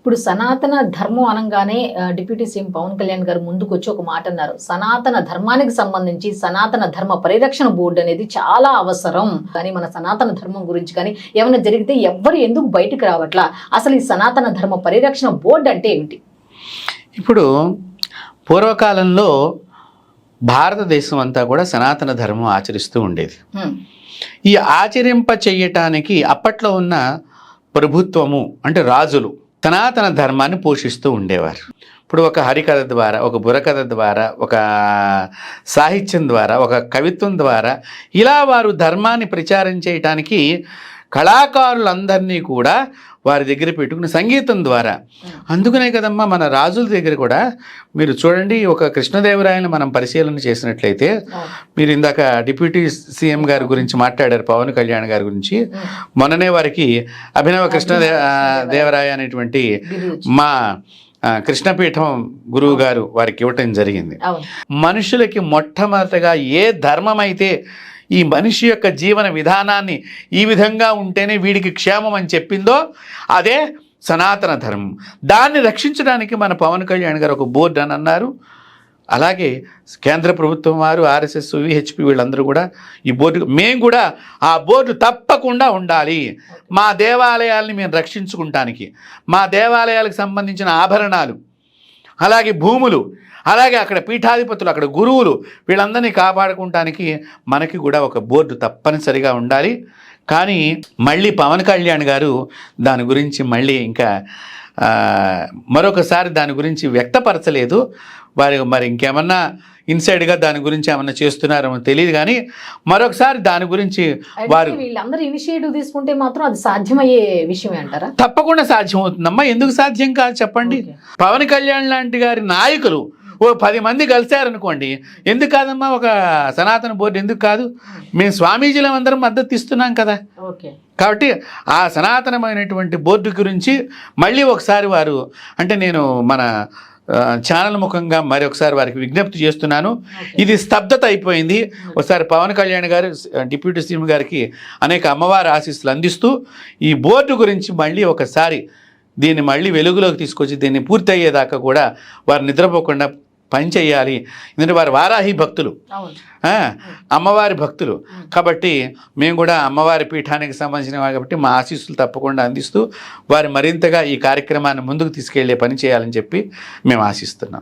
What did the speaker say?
ఇప్పుడు సనాతన ధర్మం అనగానే డిప్యూటీ సీఎం పవన్ కళ్యాణ్ గారు ముందుకు వచ్చి ఒక మాట అన్నారు. సనాతన ధర్మానికి సంబంధించి సనాతన ధర్మ పరిరక్షణ బోర్డు అనేది చాలా అవసరం. కానీ మన సనాతన ధర్మం గురించి కానీ ఏమైనా జరిగితే ఎవ్వరు ఎందుకు బయటకు రావట్లా? అసలు ఈ సనాతన ధర్మ పరిరక్షణ బోర్డు అంటే ఏమిటి? ఇప్పుడు పూర్వకాలంలో భారతదేశం అంతా కూడా సనాతన ధర్మం ఆచరిస్తూ ఉండేది. ఈ ఆచరింప చెయ్యటానికి అప్పట్లో ఉన్న ప్రభుత్వము అంటే రాజులు సనాతన ధర్మాన్ని పోషిస్తూ ఉండేవారు. ఇప్పుడు ఒక హరికథ ద్వారా ఒక బుర్రకథ ద్వారా ఒక సాహిత్యం ద్వారా ఒక కవిత్వం ద్వారా ఇలా వారు ధర్మాన్ని ప్రచారం చేయటానికి కళాకారులందరినీ కూడా వారి దగ్గర పెట్టుకుని సంగీతం ద్వారా. అందుకనే కదమ్మా మన రాజుల దగ్గర కూడా మీరు చూడండి ఒక కృష్ణదేవరాయని మనం పరిశీలన చేసినట్లయితే. మీరు ఇందాక డిప్యూటీ సీఎం గారి గురించి మాట్లాడారు పవన్ కళ్యాణ్ గారి గురించి. మొన్ననే వారికి అభినవ కృష్ణ దేవరాయ అనేటువంటి. మా కృష్ణపీఠం గురువు గారు వారికి ఇవ్వటం జరిగింది. మనుషులకి మొట్టమొదటగా ఏ ధర్మం అయితే ఈ మనిషి యొక్క జీవన విధానాన్ని ఈ విధంగా ఉంటేనే వీడికి క్షేమం అని చెప్పిందో అదే సనాతన ధర్మం. దాన్ని రక్షించడానికి మన పవన్ కళ్యాణ్ గారు ఒక బోర్డు అని అన్నారు. అలాగే కేంద్ర ప్రభుత్వం వారు ఆర్ఎస్ఎస్ విహెచ్పి వీళ్ళందరూ కూడా ఈ బోర్డు మేము కూడా ఆ బోర్డు తప్పకుండా ఉండాలి. మా దేవాలయాల్ని మేము రక్షించుకుంటానికి. మా దేవాలయాలకు సంబంధించిన ఆభరణాలు అలాగే భూములు అలాగే అక్కడ పీఠాధిపతులు అక్కడ గురువులు వీళ్ళందరినీ కాపాడుకుంటానికి మనకి కూడా ఒక బోర్డు తప్పనిసరిగా ఉండాలి. కానీ మళ్ళీ పవన్ కళ్యాణ్ గారు దాని గురించి మళ్ళీ ఇంకా మరొకసారి దాని గురించి వ్యక్తపరచలేదు. వారి మరి ఇంకేమన్నా ఇన్సైడ్గా దాని గురించి ఏమన్నా చేస్తున్నారేమో తెలియదు కానీ మరొకసారి దాని గురించి వారు వీళ్ళందరూ ఇనిషియేటివ్ తీసుకుంటే మాత్రం అది సాధ్యమయ్యే విషయమే అంటారా? తప్పకుండా సాధ్యం అవుతుందమ్మా ఎందుకు సాధ్యం కాదు చెప్పండి. పవన్ కళ్యాణ్ లాంటి గారి నాయకులు ఓ పది మంది కలిశారనుకోండి ఎందుకు కాదమ్మా ఒక సనాతన బోర్డు ఎందుకు కాదు? మేము స్వామీజీలం అందరం మద్దతు ఇస్తున్నాం కదా. ఓకే. కాబట్టి ఆ సనాతనమైనటువంటి బోర్డు గురించి మళ్ళీ ఒకసారి వారు అంటే నేను మన ఛానల్ ముఖంగా మరి ఒకసారి వారికి విజ్ఞప్తి చేస్తున్నాను. ఇది స్తబ్దత అయిపోయింది. ఒకసారి పవన్ కళ్యాణ్ గారు డిప్యూటీ సీఎం గారికి అనేక అమ్మవారి ఆశీస్సులు అందిస్తూ ఈ బోర్డు గురించి మళ్ళీ ఒకసారి దీన్ని మళ్ళీ వెలుగులోకి తీసుకొచ్చి దీన్ని పూర్తి అయ్యేదాకా కూడా వారు నిద్రపోకుండా పనిచేయాలి ఎందుకంటే వారు వారాహి భక్తులు. అమ్మవారి భక్తులు. కాబట్టి మేము కూడా అమ్మవారి పీఠానికి సంబంధించిన వారు కాబట్టి మా ఆశీస్సులు తప్పకుండా అందిస్తూ వారు మరింతగా ఈ కార్యక్రమాన్ని ముందుకు తీసుకెళ్ళే పని చేయాలని చెప్పి మేము ఆశిస్తున్నాం.